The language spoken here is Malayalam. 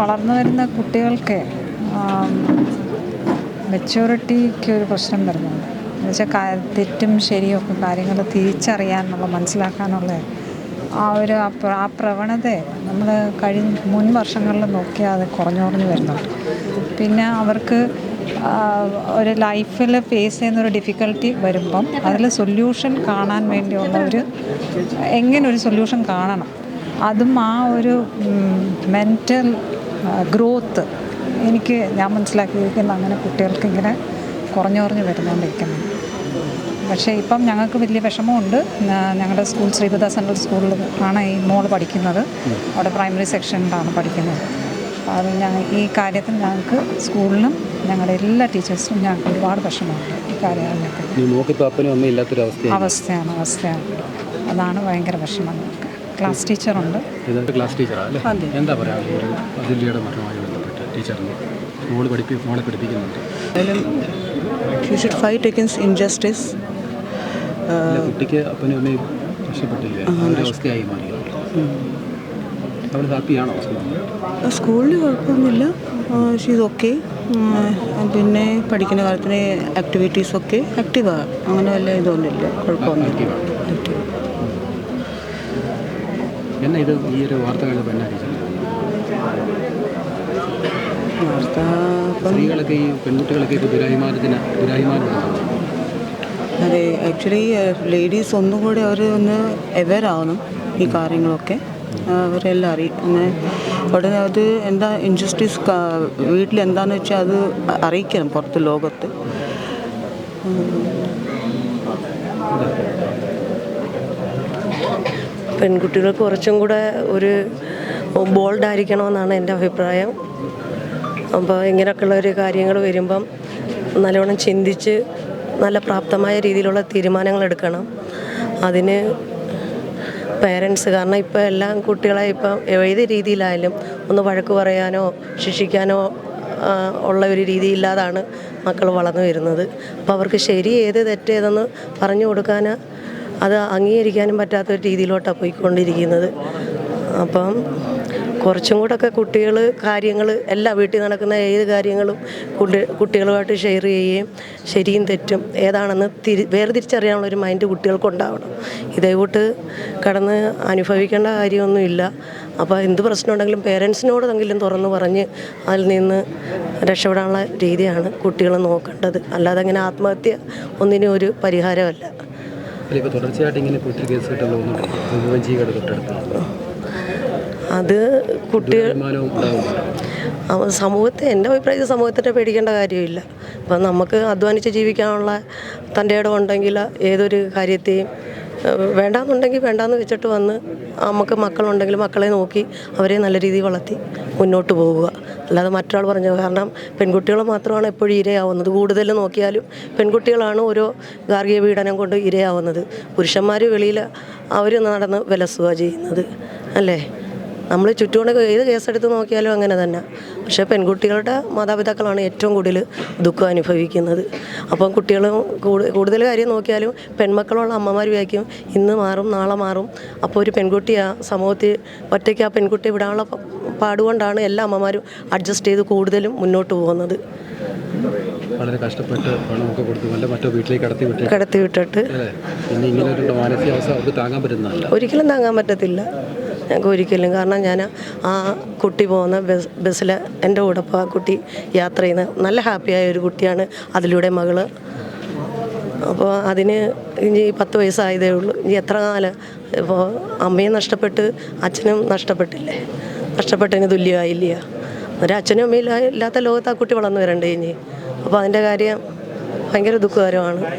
വളർന്നു വരുന്ന കുട്ടികൾക്ക് മെച്യൂരിറ്റിക്ക് ഒരു പ്രശ്നം വരുന്നുണ്ട്. എന്നുവെച്ചാൽ തെറ്റും ശരിയും ഒക്കെ കാര്യങ്ങൾ തിരിച്ചറിയാനുള്ള മനസ്സിലാക്കാനുള്ള ആ ഒരു ആ പ്രവണത നമ്മൾ കഴിഞ്ഞ മുൻ വർഷങ്ങളിൽ നോക്കിയാൽ അത് കുറഞ്ഞു കുറഞ്ഞു വരുന്നുണ്ട്. പിന്നെ അവർക്ക് ഒരു ലൈഫിൽ ഫേസ് ചെയ്യുന്ന ഒരു ഡിഫിക്കൽട്ടി വരുമ്പം അതിൽ സൊല്യൂഷൻ കാണാൻ വേണ്ടിയുള്ള ഒരു എങ്ങനെ ഒരു സൊല്യൂഷൻ കാണണം? അതും ആ ഒരു മെന്റൽ ഗ്രോത്ത് എനിക്ക് ഞാൻ മനസ്സിലാക്കിയിരിക്കുന്നത് അങ്ങനെ കുട്ടികൾക്ക് ഇങ്ങനെ കുറഞ്ഞു കുറഞ്ഞു വരുന്നുകൊണ്ടിരിക്കുന്നു പക്ഷേ ഇപ്പം ഞങ്ങൾക്ക് വലിയ വിഷമമുണ്ട്. ഞങ്ങളുടെ സ്കൂൾ ശ്രീപദ സെൻട്രൽ സ്കൂളിൽ ആണ് ഈ മോൾ പഠിക്കുന്നത്. അവിടെ പ്രൈമറി സെക്ഷനിലാണ് പഠിക്കുന്നത്. അത് ഞങ്ങൾ ഈ കാര്യത്തിൽ ഞങ്ങൾക്ക് സ്കൂളിലും ഞങ്ങളുടെ എല്ലാ ടീച്ചേഴ്സിനും ഞങ്ങൾക്ക് ഒരുപാട് വിഷമമുണ്ട് ഈ കാര്യങ്ങളിലൊക്കെ. അവസ്ഥയാണ് അവസ്ഥയാണ് അവസ്ഥയാണ്. അതാണ് ഭയങ്കര വിഷമം. ഞങ്ങൾക്ക് ക്ലാസ് ടീച്ചറുണ്ട്. ക്ലാസ് ടീച്ചറാണ് അല്ലേ? എന്താ പറയുക ഒരു അതില്യയുടെ മരണവുമായി ബന്ധപ്പെട്ട് ടീച്ചറിന് മോൾ പഠിപ്പി മോളെ പഠിപ്പിക്കുന്നുണ്ട്. കുട്ടിക്ക് അപ്പനും അമ്മയും നഷ്ടപ്പെട്ടില്ലേ അവസ്ഥയായി മാറി. അവൾ ഹാപ്പിയാണോ സ്കൂളിൽ കുഴപ്പമൊന്നുമില്ല. ഷീസ് ഓക്കെ പിന്നെ പഠിക്കുന്ന കാര്യത്തിന് ആക്ടിവിറ്റീസൊക്കെ ആക്റ്റീവാണ് അങ്ങനെ വല്ല ഇതൊന്നുമില്ല. കുഴപ്പമൊന്നുമില്ല. എന്നാ ഇത് ഈ ഒരു വാർത്ത കണ്ടപ്പോൾ എന്നെ വാർത്ത സ്ത്രീകളൊക്കെ ഈ പെൺകുട്ടികളൊക്കെ ഇപ്പോൾ ദുരാഭിമാനത്തിന് ദുരാഭിമാനമുണ്ട് അതെ ആക്ച്വലി ലേഡീസ് ഒന്നും കൂടി അവർ ഒന്ന് അവെയർ ആവണം ഈ കാര്യങ്ങളൊക്കെ. അവരെല്ലാം അറിയും. പിന്നെ ഉടനെ അത് എന്താ ഇൻജസ്റ്റിസ് വീട്ടിൽ എന്താണെന്ന് വെച്ചാൽ അത് അറിയിക്കണം പുറത്ത് ലോകത്ത്. പെൺകുട്ടികൾ കുറച്ചും കൂടെ ഒരു ബോൾഡായിരിക്കണമെന്നാണ് എന്റെ അഭിപ്രായം. അപ്പോൾ ഇങ്ങനെയൊക്കെയുള്ള ഒരു കാര്യങ്ങൾ വരുമ്പം നല്ലവണ്ണം ചിന്തിച്ച് നല്ല പ്രാപ്തമായ രീതിയിലുള്ള തീരുമാനങ്ങൾ എടുക്കണം. അതിന് പേരൻസ് കാരണം ഇപ്പോൾ എല്ലാം കുട്ടികളെ ഇപ്പം ഏത് രീതിയിലായാലും ഒന്ന് വഴക്ക് പറയാനോ ശിക്ഷിക്കാനോ ഉള്ള ഒരു രീതിയില്ലാതാണ് മക്കൾ വളർന്നു വരുന്നത്. അപ്പോൾ അവർക്ക് ശരി ഏത് തെറ്റേതെന്ന് പറഞ്ഞു കൊടുക്കാൻ അത് അംഗീകരിക്കാനും പറ്റാത്ത ഒരു രീതിയിലോട്ടാണ് പോയിക്കൊണ്ടിരിക്കുന്നത്. അപ്പം കുറച്ചും കൂടെയൊക്കെ കുട്ടികൾ കാര്യങ്ങൾ എല്ലാ വീട്ടിൽ നടക്കുന്ന ഏത് കാര്യങ്ങളും കുട്ടി കുട്ടികളുമായിട്ട് ഷെയർ ചെയ്യുകയും ശരിയും തെറ്റും ഏതാണെന്ന് തിരി വേർതിരിച്ചറിയാനുള്ള ഒരു മൈൻഡ് കുട്ടികൾക്കുണ്ടാവണം. ഇതേകൂട്ട് കടന്ന് അനുഭവിക്കേണ്ട കാര്യമൊന്നുമില്ല. അപ്പോൾ എന്ത് പ്രശ്നം ഉണ്ടെങ്കിലും പേരൻസിനോടെങ്കിലും തുറന്ന് പറഞ്ഞ് അതിൽ നിന്ന് രക്ഷപ്പെടാനുള്ള രീതിയാണ് കുട്ടികൾ നോക്കേണ്ടത്. അല്ലാതെ അങ്ങനെ ആത്മഹത്യ ഒന്നിനും ഒരു പരിഹാരമല്ല. അല്ല ഇപ്പോൾ തുടർച്ചയായിട്ട് ഇങ്ങനെ ഇപ്പോൾ ഒത്തിരി കേസ് തൊട്ടടുത്ത് അത് കുട്ടികൾ സമൂഹത്തെ എന്റെ അഭിപ്രായത്തിൽ സമൂഹത്തിനെ പേടിക്കേണ്ട കാര്യമില്ല. അപ്പം നമുക്ക് അധ്വാനിച്ച് ജീവിക്കാനുള്ള തന്റെ ഇടം ഉണ്ടെങ്കിൽ ഏതൊരു കാര്യത്തെയും വേണ്ടാന്നുണ്ടെങ്കിൽ വേണ്ടാന്ന് വെച്ചിട്ട് വന്ന് നമുക്ക് മക്കളുണ്ടെങ്കിൽ മക്കളെ നോക്കി അവരെ നല്ല രീതിയിൽ വളർത്തി മുന്നോട്ട് പോവുക. അല്ലാതെ മറ്റൊരാൾ പറഞ്ഞു കാരണം പെൺകുട്ടികൾ മാത്രമാണ് എപ്പോഴും ഇരയാവുന്നത്. കൂടുതൽ നോക്കിയാലും പെൺകുട്ടികളാണ് ഓരോ ഗാർഹിക പീഡനം കൊണ്ട് ഇരയാവുന്നത്. പുരുഷന്മാർ വെളിയിൽ അവർ നടന്ന് വിലസുക ചെയ്യുന്നത്. അല്ലേ? നമ്മൾ ചുറ്റുമുണ്ട് ഏത് കേസെടുത്ത് നോക്കിയാലും അങ്ങനെ തന്നെ. പക്ഷേ പെൺകുട്ടികളുടെ മാതാപിതാക്കളാണ് ഏറ്റവും കൂടുതൽ ദുഃഖം അനുഭവിക്കുന്നത്. അപ്പം കുട്ടികൾ കൂടുതൽ കാര്യം നോക്കിയാലും പെൺമക്കളുള്ള അമ്മമാർ വിചാരിക്കും ഇന്ന് മാറും നാളെ മാറും. അപ്പോൾ ഒരു പെൺകുട്ടി ആ സമൂഹത്തിൽ ഒറ്റയ്ക്ക് ആ പെൺകുട്ടിയെ വിടാനുള്ള പാടുകൊണ്ടാണ് എല്ലാ അമ്മമാരും അഡ്ജസ്റ്റ് ചെയ്ത് കൂടുതലും മുന്നോട്ട് പോകുന്നത്. വളരെ കഷ്ടപ്പെട്ട് പണമൊക്കെ കൊടുത്ത് വല്ല മറ്റോ വീട്ടിലേക്ക് കടത്തി വിട്ട് കിടത്തി വിട്ടിട്ട്. പിന്നെ ഇങ്ങനെ ഒരു മാനസികാവസ്ഥ അവർക്ക് താങ്ങാൻ പറ്റുന്നതല്ല. ഒരിക്കലും താങ്ങാൻ പറ്റത്തില്ല. ഞങ്ങൾക്ക് ഒരിക്കലും കാരണം ഞാൻ ആ കുട്ടി പോകുന്ന ബസ് ബസ്സിൽ എന്റെ കൂടെ ഇപ്പോൾ ആ കുട്ടി യാത്ര ചെയ്യുന്ന നല്ല ഹാപ്പിയായ ഒരു കുട്ടിയാണ്. അതിലൂടെ മകൾ. അപ്പോൾ അതിന് ഇനി പത്ത് വയസ്സായതേ ഉള്ളൂ. ഇനി എത്ര കാലം? ഇപ്പോൾ അമ്മയും നഷ്ടപ്പെട്ട് അച്ഛനും നഷ്ടപ്പെട്ടില്ലേ? നഷ്ടപ്പെട്ടതിന് തുല്യമായില്ല? ഒരു അച്ഛനും അമ്മയും ഇല്ല- ഇല്ലാത്ത ലോകത്ത് ആ കുട്ടി വളർന്നു വരണ്ടേ ഇനി? അപ്പോൾ അതിന്റെ കാര്യം ഭയങ്കര ദുഃഖകരമാണ്.